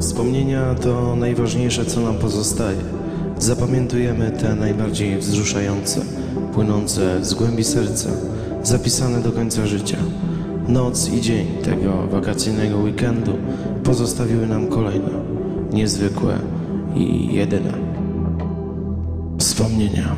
Wspomnienia to najważniejsze, co nam pozostaje. Zapamiętujemy te najbardziej wzruszające, płynące z głębi serca, zapisane do końca życia. Noc i dzień tego wakacyjnego weekendu pozostawiły nam kolejne, niezwykłe i jedyne wspomnienia.